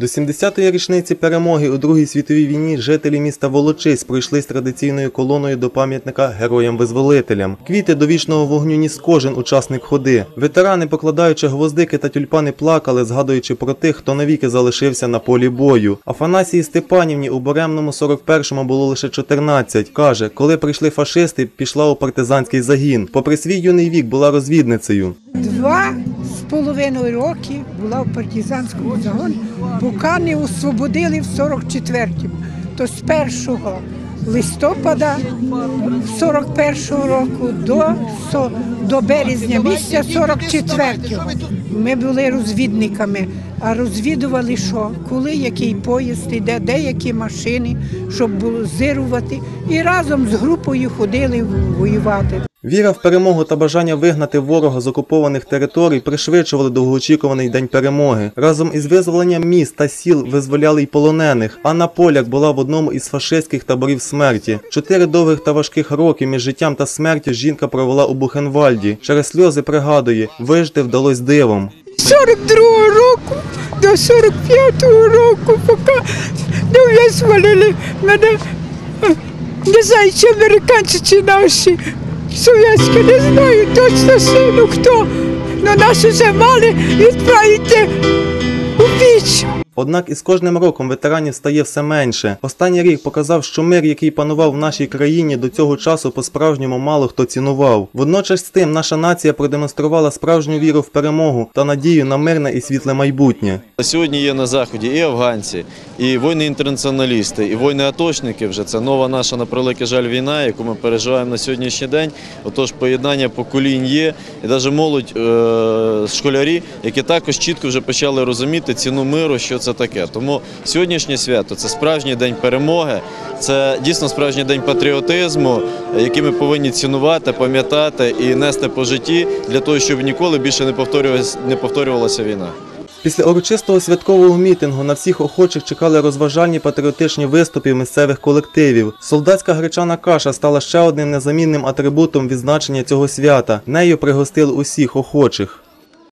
До 70-ї річниці перемоги у Другій світовій війні жителі міста Волочись пройшли з традиційною колоною до пам'ятника героям-визволителям. Квіти до вічного вогню ніс кожен учасник ходи. Ветерани, покладаючи гвоздики та тюльпани, плакали, згадуючи про тих, хто навіки залишився на полі бою. Афанасії Степанівні у Боремному 41-му було лише 14. Каже, коли прийшли фашисти, пішла у партизанський загін. Попри свій юний вік, була розвідницею. Два половиною роки була в партизанському загоні, поки не освободили в 44-му. То з 1 листопада 41-го року до, до березня місяця 44-го. Ми були розвідниками, а розвідували що, коли який поїзд йде, деякі машини, щоб було зирувати. І разом з групою ходили воювати. Віра в перемогу та бажання вигнати ворога з окупованих територій пришвидшували довгоочікуваний день перемоги. Разом із визволенням міст та сіл визволяли й полонених. Анна Поляк була в одному із фашистських таборів смерті. Чотири довгих та важких роки між життям та смертю жінка провела у Бухенвальді. Через сльози пригадує, вижити вдалось дивом. 42-го року до 45-го року, поки не визволили мене, е, не знаю, чи американці, чи наші совєтські, не знаю точно сину хто. Но нас уже мали відправити у піч. Однак із кожним роком ветеранів стає все менше. Останній рік показав, що мир, який панував в нашій країні, до цього часу по-справжньому мало хто цінував. Водночас з тим наша нація продемонструвала справжню віру в перемогу та надію на мирне і світле майбутнє. Сьогодні є на заході і афганці, і воїни-інтернаціоналісти, і воїни-атошники. Вже це нова наша на превеликий жаль війна, яку ми переживаємо на сьогоднішній день. Отож, поєднання поколінь є, і навіть молодь е- школярі, які також чітко вже почали розуміти ціну миру, що це таке. Тому сьогоднішнє свято це справжній день перемоги, це дійсно справжній день патріотизму, який ми повинні цінувати, пам'ятати і нести по житті для того, щоб ніколи більше не повторювалася, не повторювалася війна. Після урочистого святкового мітингу на всіх охочих чекали розважальні патріотичні виступи місцевих колективів. Солдатська гречана каша стала ще одним незамінним атрибутом відзначення цього свята. Нею пригостили усіх охочих.